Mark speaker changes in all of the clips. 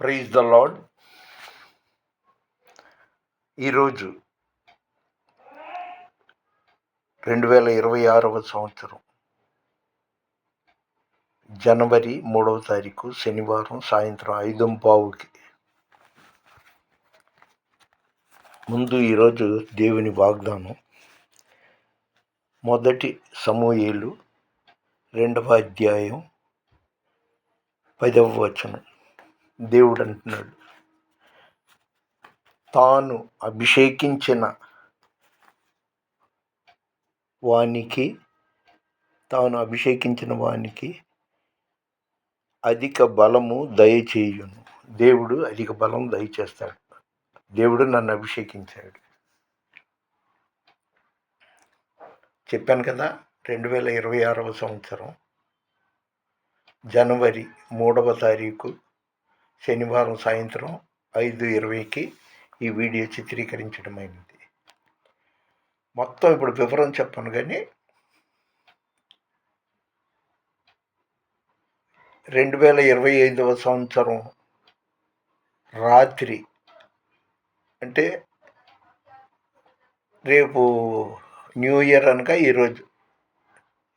Speaker 1: Praise the lord ఈరోజు రెండు వేల ఇరవై ఆరవ సంవత్సరం. జనవరి మూడవ తారీఖు శనివారం సాయంత్రం ఐదు పావుకి. ముందు ఈరోజు దేవుని వాగ్దానం. మొదటి సమూహేలు రెండవ అధ్యాయం పదవ వచనం. దేవుడు అంటున్నాడు తాను అభిషేకించిన వానికి తాను అభిషేకించిన వానికి అధిక బలము దయచేయును. దేవుడు అధిక బలం దయచేస్తాడు. దేవుడు నన్ను అభిషేకించాడు. చెప్పాను కదా రెండు వేల ఇరవై ఆరవ సంవత్సరం జనవరి మూడవ తారీఖు శనివారం సాయంత్రం ఐదు ఇరవైకి ఈ వీడియో చిత్రీకరించడం అయింది. మొత్తం ఇప్పుడు వివరం చెప్పను కానీ రెండు వేల ఇరవై ఐదవ సంవత్సరం రాత్రి అంటే రేపు న్యూ ఇయర్ అనగా ఈరోజు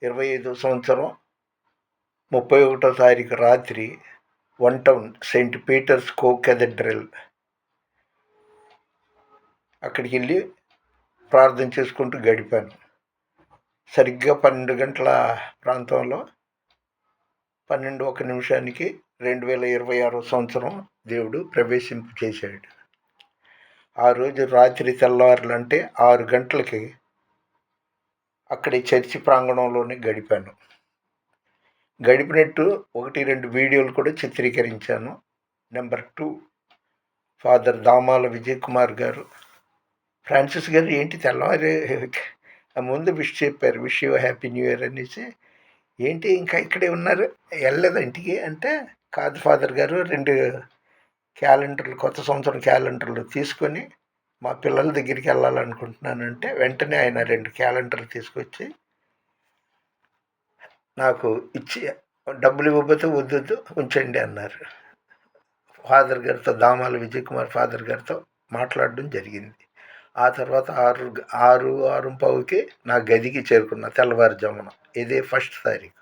Speaker 1: ఇరవై ఐదో సంవత్సరం ముప్పై ఒకటో తారీఖు రాత్రి one town saint Peter's co cathedral అక్కడికి వెళ్ళి ప్రార్థన చేసుకుంటూ గడిపాను. సరిగ్గా పన్నెండు గంటల ప్రాంతంలో పన్నెండు ఒక నిమిషానికి రెండు వేల ఇరవై ఆరో సంవత్సరం దేవుడు ప్రవేశింపు చేశాడు. ఆ రోజు రాత్రి తెల్లవారులంటే ఆరు గంటలకి అక్కడి చర్చి ప్రాంగణంలోనే గడిపాను. గడిపినట్టు ఒకటి రెండు వీడియోలు కూడా చిత్రీకరించాను. Number two father Damala Vijay Kumar గారు. ఫ్రాన్సిస్ గారు ఏంటి తెల్లవారి ముందు విష్ చెప్పారు wish you happy new year అనేసి. ఏంటి ఇంకా ఇక్కడే ఉన్నారు? వెళ్ళలేదు ఇంటికి? అంటే కాదు ఫాదర్ గారు రెండు క్యాలెండర్లు కొత్త సంవత్సరం క్యాలెండర్లు తీసుకొని మా పిల్లల దగ్గరికి వెళ్ళాలనుకుంటున్నానంటే వెంటనే ఆయన రెండు క్యాలెండర్లు తీసుకొచ్చి నాకు ఇచ్చి డబ్బులు ఇవ్వకపోతే వద్దొద్దు ఉంచండి అన్నారు. ఫాదర్ గారితో దామాల విజయ్ కుమార్ ఫాదర్ గారితో మాట్లాడడం జరిగింది. ఆ తర్వాత ఆరు ఆరు ఆరు పావుకి నా గదికి చేరుకున్నా తెల్లవారుజామున ఇదే ఫస్ట్ తారీఖు.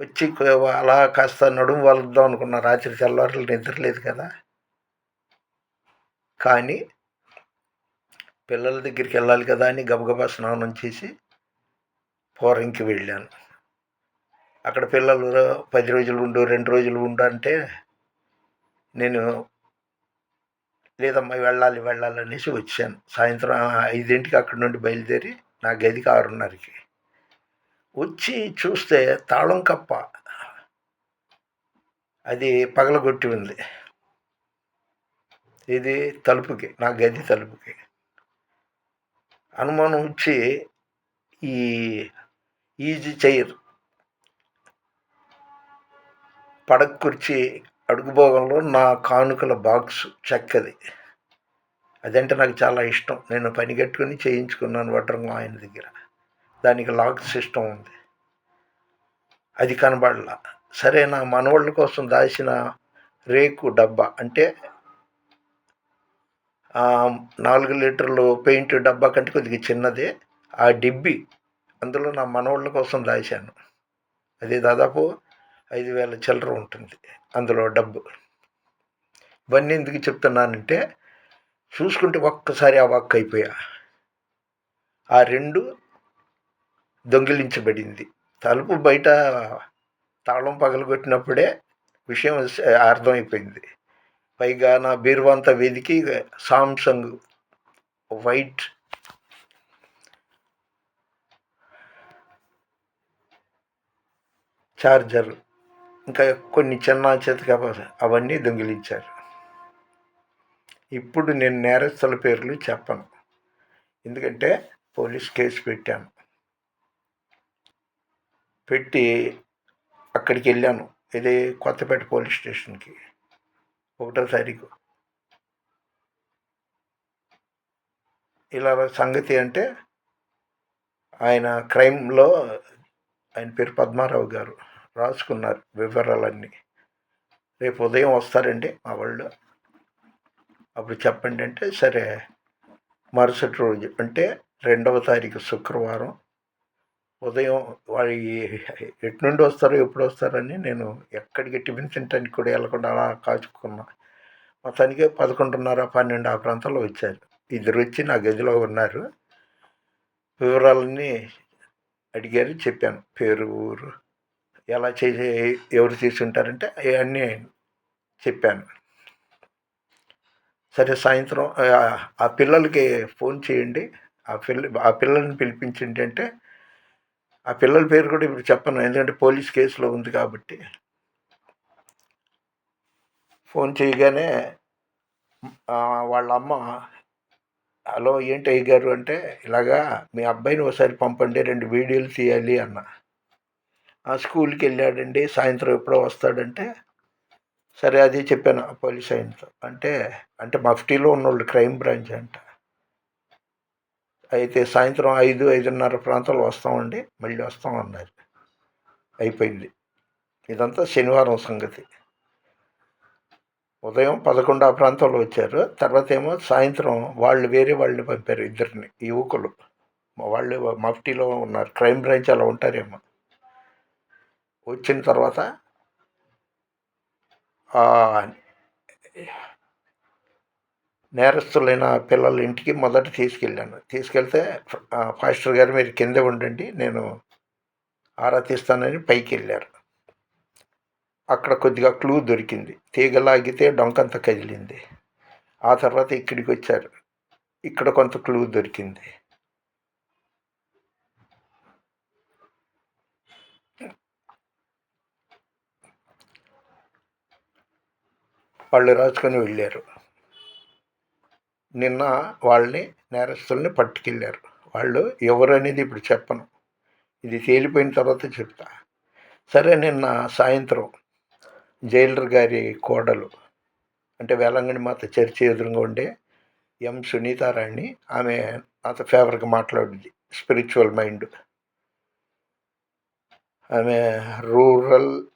Speaker 1: వచ్చి అలా కాస్త నడుము వలుద్దాం అనుకున్న రాత్రి తెల్లవారులు నిద్రలేదు కదా. కానీ పిల్లల దగ్గరికి వెళ్ళాలి కదా అని గబగబా స్నానం చేసి పోరంకి వెళ్ళాను. అక్కడ పిల్లలు పది రోజులు ఉండు రెండు రోజులు ఉండు అంటే నేను లేదమ్మా వెళ్ళాలి వెళ్ళాలి అనేసి వచ్చాను. సాయంత్రం ఐదింటికి అక్కడి నుండి బయలుదేరి నా గదికి ఆరున్నరకి వచ్చి చూస్తే తాళం కప్ప. అది పగలగొట్టి ఉంది. ఇది తలుపుకి నా గది తలుపుకి. అనుమానం వచ్చి ఈ ఈజీ చైర్ పడక కుర్చీ అడుగుభోగంలో నా కానుకల బాక్స్ చెక్కది. అదంటే నాకు చాలా ఇష్టం. నేను పని కట్టుకుని చేయించుకున్నాను వడ్రంగం ఆయన దగ్గర. దానికి లాక్ సిస్టమ్ ఉంది. అది కనబడలా. సరే నా మనవాళ్ళ కోసం దాచిన రేకు డబ్బా అంటే నాలుగు లీటర్లు పెయింట్ డబ్బా కంటే కొద్దిగా చిన్నదే. ఆ డిబ్బి అందులో నా మనవాళ్ళ కోసం దాచాను. అది దాదాపు ఐదు వేల చిల్లర ఉంటుంది అందులో డబ్బు. ఇవన్నీ ఎందుకు చెప్తున్నానంటే చూసుకుంటే ఒక్కసారి అవాక్ అయిపోయా. ఆ రెండు దొంగిలించబడింది. తలుపు బయట తాళం పగలగొట్టినప్పుడే విషయం అర్థమైపోయింది. పైగా నా బీర్వాంత వేదికి సామ్సంగ్ వైట్. చార్జర్ ఇంకా కొన్ని చిన్న చేతికి అవన్నీ దొంగిలించారు. ఇప్పుడు నేను నేరస్తుల పేర్లు చెప్పను. ఎందుకంటే పోలీస్ కేసు పెట్టాను. పెట్టి అక్కడికి వెళ్ళాను. ఇది కొత్తపేట పోలీస్ స్టేషన్కి. ఒకటో తారీఖు. ఇలా సంగతి అంటే ఆయన క్రైమ్లో ఆయన పేరు పద్మారావు గారు. రాసుకున్నారు వివరాలన్నీ. రేపు ఉదయం వస్తారండి మా వాళ్ళు. అప్పుడు చెప్పండి అంటే సరే మరుసటి రోజు అంటే రెండవ తారీఖు శుక్రవారం. ఉదయం వాళ్ళు ఎటు నుండి వస్తారో ఎప్పుడు వస్తారని నేను ఎక్కడికి టిఫిన్ తింటానికి కూడా వెళ్ళకుండా అలా కాచుకున్నా. మొత్తానికి పదకొండున్నర పన్నెండు ఆ ప్రాంతంలో వచ్చారు. ఇద్దరు వచ్చి నా గదిలో ఉన్నారు. వివరాలన్నీ అడిగారు చెప్పాను. పేరు ఊరు ఎలా చేసి ఎవరు చేసి ఉంటారంటే అవన్నీ చెప్పాను. సరే సాయంత్రం ఆ పిల్లలకి ఫోన్ చేయండి. ఆ పిల్ల ఆ పిల్లల్ని పిలిపించండి అంటే ఆ పిల్లల పేరు కూడా ఇప్పుడు చెప్పను. ఎందుకంటే పోలీస్ కేసులో ఉంది కాబట్టి. ఫోన్ చేయగానే వాళ్ళ అమ్మ హలో ఏంటి అయ్యగారు? అంటే ఇలాగా మీ అబ్బాయిని ఒకసారి పంపండి రెండు వీడియోలు తీయాలి అన్న. స్కూల్కి వెళ్ళాడండి సాయంత్రం ఎప్పుడో వస్తాడంటే సరే అది చెప్పాను పోలీస్ ఆయనతో. అంటే అంటే మఫ్టీలో ఉన్నోళ్ళు క్రైమ్ బ్రాంచ్ అంట. అయితే సాయంత్రం ఐదు ఐదున్నర ప్రాంతాలు వస్తామండి మళ్ళీ వస్తాం అన్నారు. అయిపోయింది. ఇదంతా శనివారం సంగతి. ఉదయం పదకొండు ఆ ప్రాంతంలో వచ్చారు. తర్వాత ఏమో సాయంత్రం వాళ్ళు వేరే వాళ్ళని పంపారు ఇద్దరిని యువకులు. వాళ్ళు మఫ్టీలో ఉన్నారు క్రైమ్ బ్రాంచ్ అలా ఉంటారేమో. వచ్చిన తర్వాత నేరస్తులైన పిల్లల ఇంటికి మొదట తీసుకెళ్ళాను. తీసుకెళ్తే ఫాస్టర్ గారు మీరు కింద ఉండండి నేను ఆరా తీస్తానని పైకి వెళ్ళారు. అక్కడ కొద్దిగా క్లూ దొరికింది. తీగలాగితే డొంకంత కదిలింది. ఆ తర్వాత ఇక్కడికి వచ్చారు. ఇక్కడ కొంత క్లూ దొరికింది. వాళ్ళు రాసుకొని వెళ్ళారు. నిన్న వాళ్ళని నేరస్తుల్ని పట్టుకెళ్ళారు. వాళ్ళు ఎవరు అనేది ఇప్పుడు చెప్పను. ఇది తేలిపోయిన తర్వాత చెప్తా. సరే నిన్న సాయంత్రం జైలర్ గారి కోడలు అంటే వేలంగణి మాత చర్చి ఎదురుగా ఉండే ఎం సునీతారాణి ఆమె నాతో ఫేవర్గా మాట్లాడింది స్పిరిచువల్ మైండ్. ఆమె రూరల్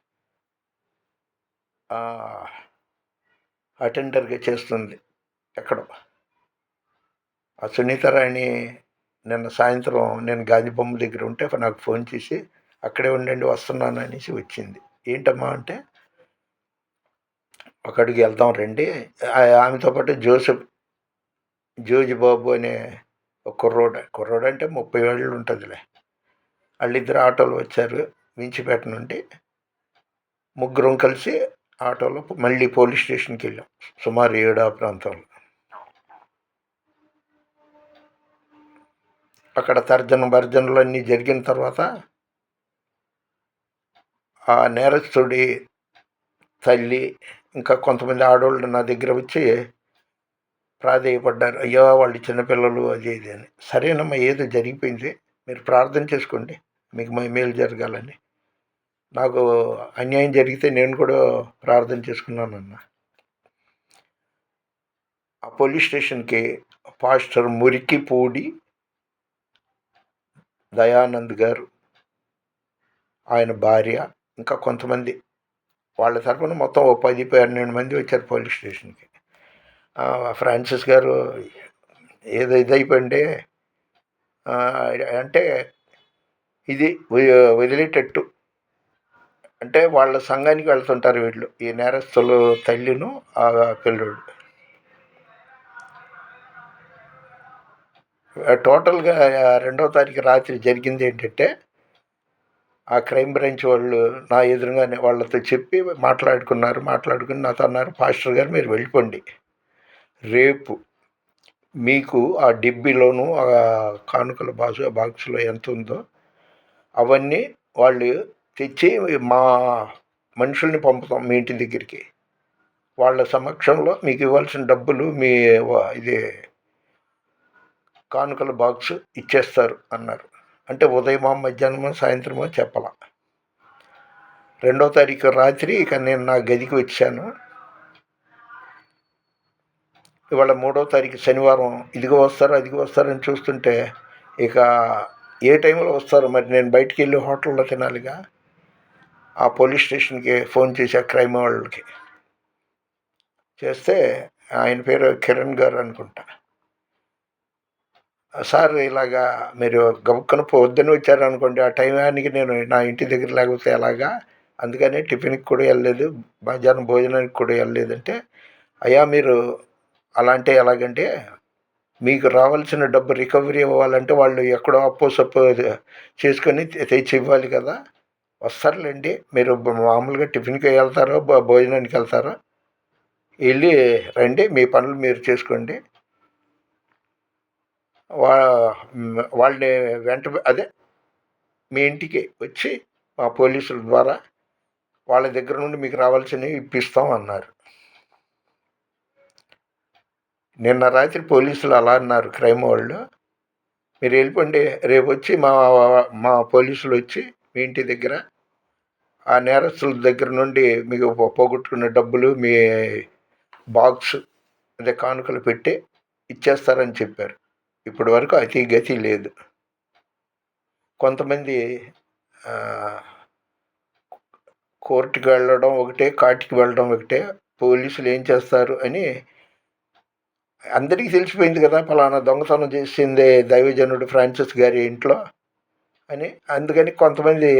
Speaker 1: అటెండర్గా చేస్తుంది ఎక్కడో. ఆ సునీతారాణి నిన్న సాయంత్రం నేను గాంధీబొమ్మ దగ్గర ఉంటే నాకు ఫోన్ చేసి అక్కడే ఉండండి వస్తున్నాను అనేసి వచ్చింది. ఏంటమ్మా అంటే అక్కడికి వెళ్దాం రండి. ఆమెతో పాటు జోసెఫ్ జోజి బాబు అనే ఒక కుర్రోడు కుర్రోడు అంటే ముప్పై ఏళ్ళు ఉంటుందిలే. వాళ్ళిద్దరు ఆటోలు వచ్చారు మించిపేట నుండి ముగ్గురం కలిసి ఆటోలో మళ్ళీ పోలీస్ స్టేషన్కి వెళ్ళాం. సుమారు ఏడు ఆ ప్రాంతంలో. అక్కడ తర్జన భర్జనలు అన్నీ జరిగిన తర్వాత ఆ నేరస్తుడి తల్లి ఇంకా కొంతమంది ఆడవాళ్ళు నా దగ్గర వచ్చి ప్రాధేయపడ్డారు. అయ్యో వాళ్ళు చిన్నపిల్లలు అది ఇది అని. సరేనమ్మా ఏదో జరిగిపోయింది. మీరు ప్రార్థన చేసుకోండి. మీకు మేలు జరగాలని. నాకు అన్యాయం జరిగితే నేను కూడా ప్రార్థన చేసుకున్నానన్న ఆ పోలీస్ స్టేషన్కి పాస్టర్ మురికిపూడి దయానంద్ గారు ఆయన భార్య ఇంకా కొంతమంది వాళ్ళ తరఫున మొత్తం ఓ పది పన్నెండు మంది వచ్చారు పోలీస్ స్టేషన్కి. ఫ్రాన్సిస్ గారు ఏదో ఇదైపోయిండే అంటే ఇది వదిలేటట్టు అంటే వాళ్ళ సంఘానికి వెళ్తుంటారు వీళ్ళు. ఈ నేరస్తులు తల్లిను ఆ పిల్లడు. టోటల్గా రెండవ తారీఖు రాత్రి జరిగింది ఏంటంటే ఆ క్రైమ్ బ్రాంచ్ వాళ్ళు నా ఎదురుగానే వాళ్ళతో చెప్పి మాట్లాడుకున్నారు మాట్లాడుకుని నాతో అన్నారు పాస్టర్ గారు మీరు వెళ్ళిపోండి. రేపు మీకు ఆ డిబ్బీలోను ఆ కానుకల బాక్స్ బాక్స్లో ఎంత ఉందో అవన్నీ వాళ్ళు తెచ్చి మా మనుషుల్ని పంపుతాం మీ ఇంటి దగ్గరికి. వాళ్ళ సమక్షంలో మీకు ఇవ్వాల్సిన డబ్బులు మీ ఇది కానుకల బాక్స్ ఇచ్చేస్తారు అన్నారు. అంటే ఉదయమా మధ్యాహ్నమో సాయంత్రమో చెప్పాల. రెండో తారీఖు రాత్రి ఇక నేను నా గదికి వచ్చాను. ఇవాళ మూడో తారీఖు శనివారం. ఇదిగో వస్తారు అదిగో వస్తారని చూస్తుంటే ఇక ఏ టైంలో వస్తారు? మరి నేను బయటికి వెళ్ళి హోటల్లో తినాలిగా? ఆ పోలీస్ స్టేషన్కి ఫోన్ చేశా క్రైమ్ వాళ్ళకి. చేస్తే ఆయన పేరు కిరణ్ గారు అనుకుంటా. సార్ ఇలాగా మీరు గబుక్కన వచ్చారు అనుకోండి ఆ టైంకి నేను నా ఇంటి దగ్గర లేకపోతే ఎలాగా? అందుకని టిఫిన్కి కూడా వెళ్ళలేదు మధ్యాహ్నం భోజనానికి కూడా వెళ్ళలేదంటే అయ్యా మీరు అలాంటి ఎలాగంటే మీకు రావాల్సిన డబ్బు రికవరీ అవ్వాలంటే వాళ్ళు ఎక్కడో అప్పో సప్పో చేసుకొని తెచ్చి ఇవ్వాలి కదా? వస్తారులేండి. మీరు మామూలుగా టిఫిన్కి వెళ్తారో భోజనానికి వెళ్తారో వెళ్ళి రండి. మీ పనులు మీరు చేసుకోండి. వా వాళ్ళని వెంట అదే మీ ఇంటికి వచ్చి మా పోలీసుల ద్వారా వాళ్ళ దగ్గర నుండి మీకు రావాల్సినవి ఇప్పిస్తాం అన్నారు. నిన్న రాత్రి పోలీసులు అలా అన్నారు క్రైమ్ వాళ్ళు. మీరు వెళ్ళిపోండి. రేపు వచ్చి మా మా పోలీసులు వచ్చి మీ ఇంటి దగ్గర ఆ నేరస్తుల దగ్గర నుండి మీకు పోగొట్టుకున్న డబ్బులు మీ బాక్స్ అదే కానుకలు పెట్టి ఇచ్చేస్తారని చెప్పారు. ఇప్పటి వరకు అతి గతి లేదు. కొంతమంది కోర్టుకి వెళ్ళడం ఒకటే కాటికి వెళ్ళడం ఒకటే పోలీసులు ఏం చేస్తారు అని అందరికీ తెలిసిపోయింది కదా ఫలానా దొంగతనం చేసిందే దైవజనుడు ఫ్రాన్సిస్ గారి ఇంట్లో అని. అందుకని కొంతమంది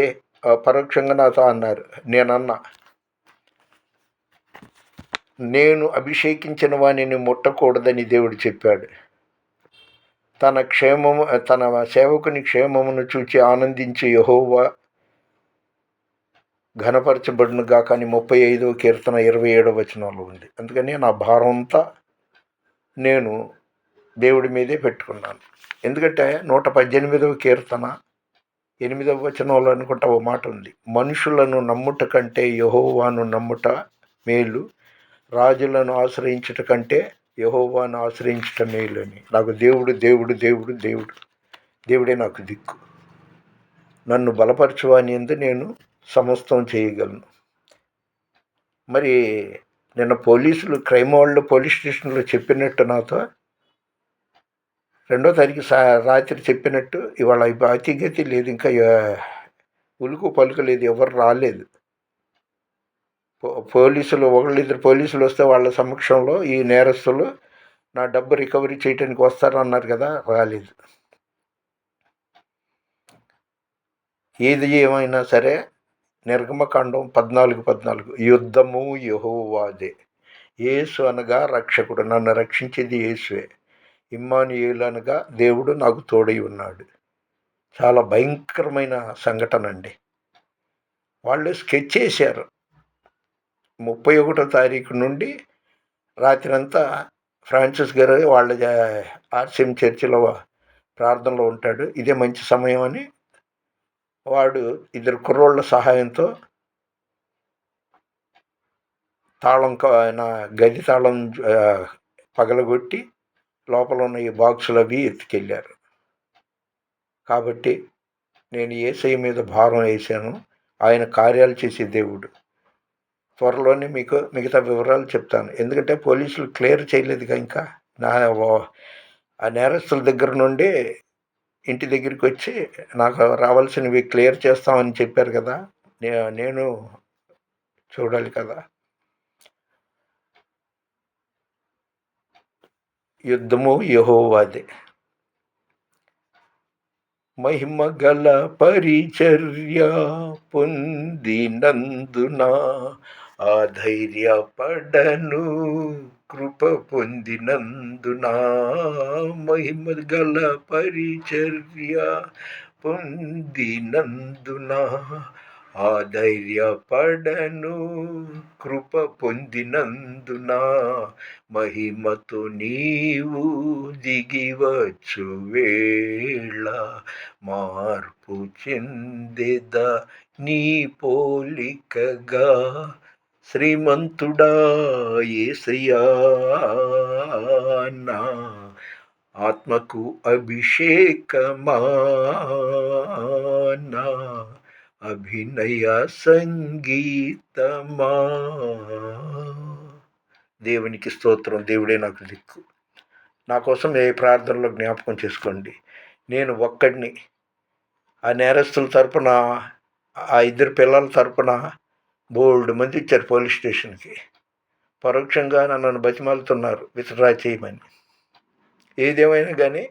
Speaker 1: పరోక్షంగా నాతో అన్నారు. నేనన్నా నేను అభిషేకించిన వాణిని ముట్టకూడదని దేవుడు చెప్పాడు. తన క్షేమము తన సేవకుని క్షేమమును చూచి ఆనందించి యహోవా ఘనపరచబడిన గాక అని ముప్పై ఐదవ కీర్తన ఇరవై ఏడవ వచనంలో ఉంది. అందుకని నా భారం అంతా నేను దేవుడి మీదే పెట్టుకున్నాను. ఎందుకంటే నూట పద్దెనిమిదవ కీర్తన ఎనిమిదవ వచనంలో అనుకుంటా ఓ మాట ఉంది. మనుషులను నమ్ముట కంటే యహోవాను నమ్ముట మేలు. రాజులను ఆశ్రయించుట కంటే యహోవాను ఆశ్రయించుట మేలు అని. నాకు దేవుడు దేవుడు దేవుడు దేవుడు. దేవుడే నాకు దిక్కు. నన్ను బలపరచువాని ఎందు నేను సమస్తం చేయగలను. మరి నిన్న పోలీసులు క్రైమ్ వాళ్ళు పోలీస్ స్టేషన్లో చెప్పినట్టు నాతో రెండో తారీఖు సా రాత్రి చెప్పినట్టు ఇవాళ అతిగతి లేదు ఇంకా ఉలుకు పలుకు లేదు ఎవరు రాలేదు. పోలీసులు ఒకళ్ళిద్దరు పోలీసులు వస్తే వాళ్ళ సమక్షంలో ఈ నేరస్తులు నా డబ్బు రికవరీ చేయడానికి వస్తారన్నారు కదా రాలేదు. ఏది ఏమైనా సరే నిర్గమకాండం పద్నాలుగు పద్నాలుగు యుద్ధము యహోవాదే. యేసు అనగా రక్షకుడు నన్ను రక్షించేది యేసువే. ఇమ్మానుయేలు అనగా దేవుడు నాకు తోడై ఉన్నాడు. చాలా భయంకరమైన సంఘటన అండి వాళ్ళు స్కెచ్ చేశారు. ముప్పై ఒకటో తారీఖు నుండి రాత్రి అంతా ఫ్రాన్సిస్ గారు వాళ్ళ ఆర్సిఎం చర్చిలో ప్రార్థనలో ఉంటాడు. ఇదే మంచి సమయం అని వాడు ఇద్దరు కుర్రోళ్ళ సహాయంతో తాళం నా గది తాళం పగలగొట్టి లోపల ఉన్న ఈ బాక్సులు అవి ఎత్తుకెళ్ళారు. కాబట్టి నేను ఏసై మీద భారం వేశాను. ఆయన కార్యాలు చేసే దేవుడు. త్వరలోనే మీకు మిగతా వివరాలు చెప్తాను. ఎందుకంటే పోలీసులు క్లియర్ చేయలేదుగా ఇంకా. నా ఆ నేరస్తుల దగ్గర నుండి ఇంటి దగ్గరికి వచ్చి నాకు రావాల్సినవి క్లియర్ చేస్తామని చెప్పారు కదా. నేను చూడాలి కదా. యుద్ధము యహోవాదే. మహిమ గల పరిచర్య పొందినందున ఆ ఆధైర్యపడను కృప పొందినందున మహిమ గల పరిచర్య పొందినందున ఆధైర్యపడను కృప పొందినందున మహిమతో నీవు దిగివచ్చు వేళ. మార్పు చెందెద నీ పోలికగా శ్రీమంతుడా ఏసయా నా. ఆత్మకు అభిషేకమా అభినయ సంగీతమా. దేవునికి స్తోత్రం దేవుడే నాకు దిక్కు. నా కోసం ఏ ప్రార్థనలో జ్ఞాపకం చేసుకోండి. నేను ఒక్కడిని ఆ నేరస్తుల తరపున ఆ ఇద్దరు పిల్లల తరపున బోల్డ్ మంది ఇచ్చారు పోలీస్ స్టేషన్కి. పరోక్షంగా నన్ను బతిమాలుతున్నారు విత్డ్రా చేయమని. ఏదేమైనా కానీ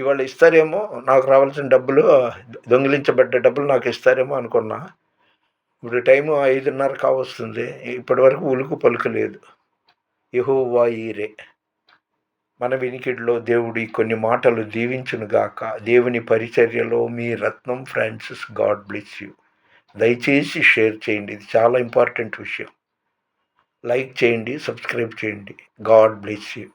Speaker 1: ఇవాళ ఇస్తారేమో నాకు రావాల్సిన డబ్బులు దొంగిలించబడ్డ డబ్బులు నాకు ఇస్తారేమో అనుకున్నా. ఇప్పుడు టైము ఐదున్నర కావస్తుంది. ఇప్పటి వరకు ఉలుకు పలుకు లేదు. యహోవా ఈరే. మన వినికిడిలో దేవుడి కొన్ని మాటలు దీవించునుగాక దేవుని పరిచర్యలో మీ Ratnam Francis God bless you. దయచేసి షేర్ చేయండి. ఇది చాలా ఇంపార్టెంట్ విషయం. లైక్ చేయండి సబ్స్క్రైబ్ చేయండి. God bless you.